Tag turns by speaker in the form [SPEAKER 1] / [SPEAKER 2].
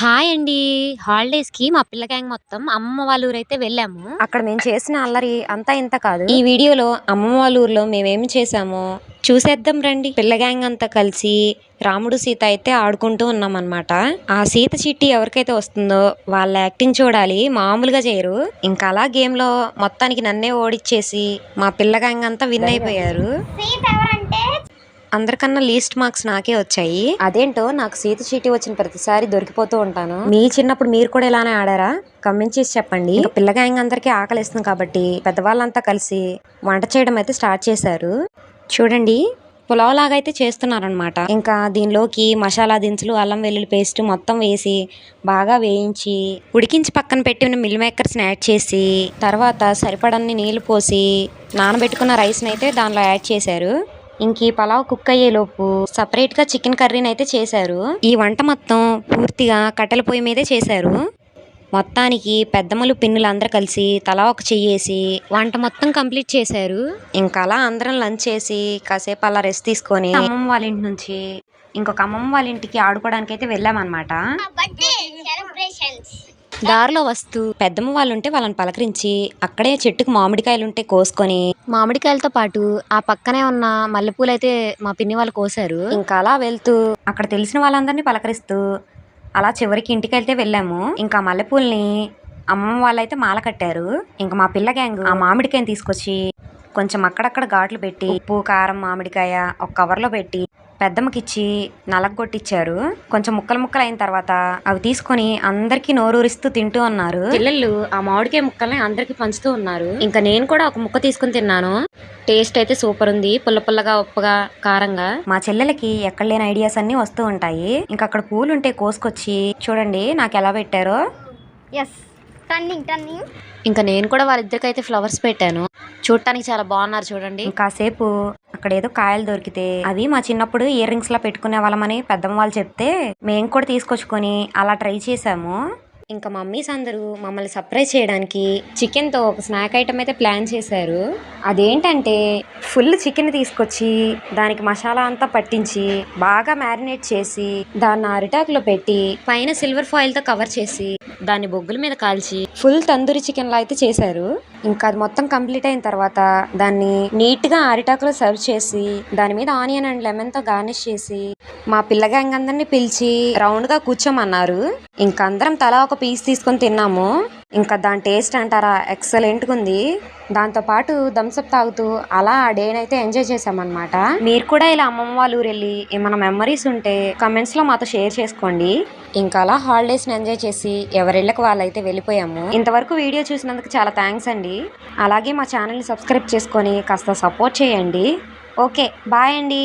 [SPEAKER 1] Hi అండి. హాలిడేస్కి మా పిల్ల గ్యాంగ్ మొత్తం అమ్మమ్మ వాళ్ళ ఊరైతే వెళ్ళాము.
[SPEAKER 2] అక్కడ మేము చేసిన అల్లరి అంతా ఇంత కాదు.
[SPEAKER 1] ఈ వీడియోలో అమ్మమ్మ వాళ్ళ ఊర్లో మేమేమి చేసామో చూసేద్దాం రండి. పిల్ల గ్యాంగ్ అంతా కలిసి రాముడు సీత అయితే ఆడుకుంటూ ఉన్నాం అనమాట ఆ సీత చిట్టి ఎవరికైతే వస్తుందో వాళ్ళ యాక్టింగ్ చూడాలి. మామూలుగా చేయరు. ఇంకా అలా గేమ్లో మొత్తానికి నన్నే ఓడిచ్చేసి మా పిల్ల గ్యాంగ్ అంతా విన్ అయిపోయారు. అందరికన్నా లీస్ట్ మార్క్స్ నాకే వచ్చాయి. అదేంటో నాకు సీత చీటి వచ్చిన ప్రతిసారి దొరికిపోతూ ఉంటాను. మీ చిన్నప్పుడు మీరు కూడా ఇలానే ఆడారా? కమెంట్ చేసి చెప్పండి. పిల్ల గ్యాంగ్ అందరికీ ఆకలిస్తుంది కాబట్టి పెద్దవాళ్ళంతా కలిసి వంట చేయడం అయితే స్టార్ట్ చేశారు. చూడండి పులావ్ లాగా అయితే చేస్తున్నారనమాట ఇంకా దీనిలోకి మసాలా దినుసులు అల్లం వెల్లుల్లి పేస్ట్ మొత్తం వేసి బాగా వేయించి ఉడికించి పక్కన పెట్టిన మిల్ మేకర్స్ని యాడ్ చేసి తర్వాత సరిపడన్ని నీళ్ళు పోసి నానబెట్టుకున్న రైస్ని అయితే దానిలో యాడ్ చేశారు. ఇంక ఈ పలావ్ కుక్ అయ్యేలోపు సపరేట్గా చికెన్ కర్రీని అయితే చేశారు. ఈ వంట మొత్తం పూర్తిగా కట్టెల పొయ్యి మీదే చేశారు. మొత్తానికి పెద్దమ్మలు పిన్నులు అందరూ కలిసి తలా ఒక చెయ్యేసి వంట మొత్తం కంప్లీట్ చేశారు. ఇంకా అలా అందరం లంచ్ చేసి కాసేపు అలా రెస్ట్ తీసుకొని అమ్మమ్మ వాళ్ళ ఇంటి నుంచి ఇంకొక అమ్మమ్మ వాళ్ళ ఇంటికి ఆడుకోవడానికి అయితే వెళ్ళామన్నమాట దారిలో వస్తూ పెద్దమ్మ వాళ్ళు ఉంటే వాళ్ళని పలకరించి అక్కడే చెట్టుకు మామిడికాయలు ఉంటే కోసుకొని మామిడికాయలతో పాటు ఆ పక్కనే ఉన్న మల్లెపూలు అయితే మా పిన్ని వాళ్ళు కోసారు. ఇంకా అలా వెళ్తూ అక్కడ తెలిసిన వాళ్ళందరినీ పలకరిస్తూ అలా చివరికి ఇంటికి వెళ్తే వెళ్ళాము. ఇంకా మల్లెపూల్ని అమ్మమ్మ వాళ్ళైతే మాల కట్టారు. ఇంకా మా పిల్ల గ్యాంగ్ ఆ మామిడికాయని తీసుకొచ్చి కొంచెం అక్కడక్కడ ఘాట్లు పెట్టి ఉప్పు కారం మామిడికాయ ఒక కవర్లో పెట్టి పెద్దమ్మకిచ్చి నలగొట్టిచ్చారు కొంచెం ముక్కలు ముక్కలు అయిన తర్వాత అవి తీసుకొని అందరికీ నోరూరిస్తూ తింటూ ఉన్నారు పిల్లలు ఆ మామిడికాయ ముక్కల్ని అందరికి పంచుతూ ఉన్నారు. ఇంకా నేను కూడా ఒక ముక్క తీసుకుని తిన్నాను. టేస్ట్ అయితే సూపర్ ఉంది పుల్ల పుల్లగా ఉప్పగా కారంగా. మా చెల్లెలకి ఎక్కడ లేని ఐడియాస్ అన్ని వస్తూ ఉంటాయి. ఇంకా అక్కడ పూలు ఉంటే కోసుకొచ్చి చూడండి నాకు ఎలా పెట్టారో.
[SPEAKER 3] ఎస్ టర్నింగ్ టర్నింగ్
[SPEAKER 1] ఇంకా నేను కూడా వాళ్ళిద్దరికైతే ఫ్లవర్స్ పెట్టాను. చూడటానికి చాలా బాగున్నారు చూడండి. కాసేపు అక్కడ ఏదో కాయలు దొరికితే అవి మా చిన్నప్పుడు ఇయర్ రింగ్స్ లా పెట్టుకునే వాళ్ళమని పెద్దమ్మ వాళ్ళు చెప్తే మేము కూడా తీసుకొచ్చుకొని అలా ట్రై చేసాము. ఇంకా మమ్మీస్ అందరూ మమ్మల్ని సర్ప్రైజ్ చేయడానికి చికెన్తో ఒక స్నాక్ ఐటమ్ అయితే ప్లాన్ చేశారు. అదేంటంటే ఫుల్ చికెన్ తీసుకొచ్చి దానికి మసాలా అంతా పట్టించి బాగా మ్యారినేట్ చేసి దాన్ని అరిటాకులో పెట్టి పైన సిల్వర్ ఫాయిల్తో కవర్ చేసి దాన్ని బొగ్గుల మీద కాల్చి ఫుల్ తందూరి చికెన్లా అయితే చేశారు. ఇంకా అది మొత్తం కంప్లీట్ అయిన తర్వాత దాన్ని నీట్గా అరిటాకులో సర్వ్ చేసి దాని మీద ఆనియన్ అండ్ లెమన్తో గార్నిష్ చేసి మా పిల్ల గ్యాంగ్ అందరినీ పిలిచి రౌండ్గా కూర్చోమన్నారు. ఇంకా అందరం తలా ఒక పీస్ తీసుకొని తిన్నాము. ఇంకా దాని టేస్ట్ అంటారా? ఎక్సలెంట్గా ఉంది దాంతో పాటు థమ్స్అప్ తాగుతూ అలా ఆ డేనైతే ఎంజాయ్ చేసామన్నమాట మీరు కూడా ఇలా అమ్మమ్మ వాళ్ళ ఊరు వెళ్ళి ఏమైనా మెమరీస్ ఉంటే కమెంట్స్లో మాతో షేర్ చేసుకోండి. ఇంకా అలా హాలిడేస్ని ఎంజాయ్ చేసి ఎవరిళ్ళకి వాళ్ళైతే వెళ్ళిపోయాము. ఇంతవరకు వీడియో చూసినందుకు చాలా థ్యాంక్స్ అండి. అలాగే మా ఛానల్ని సబ్స్క్రైబ్ చేసుకొని కాస్త సపోర్ట్ చేయండి. ఓకే బాయ్ అండి.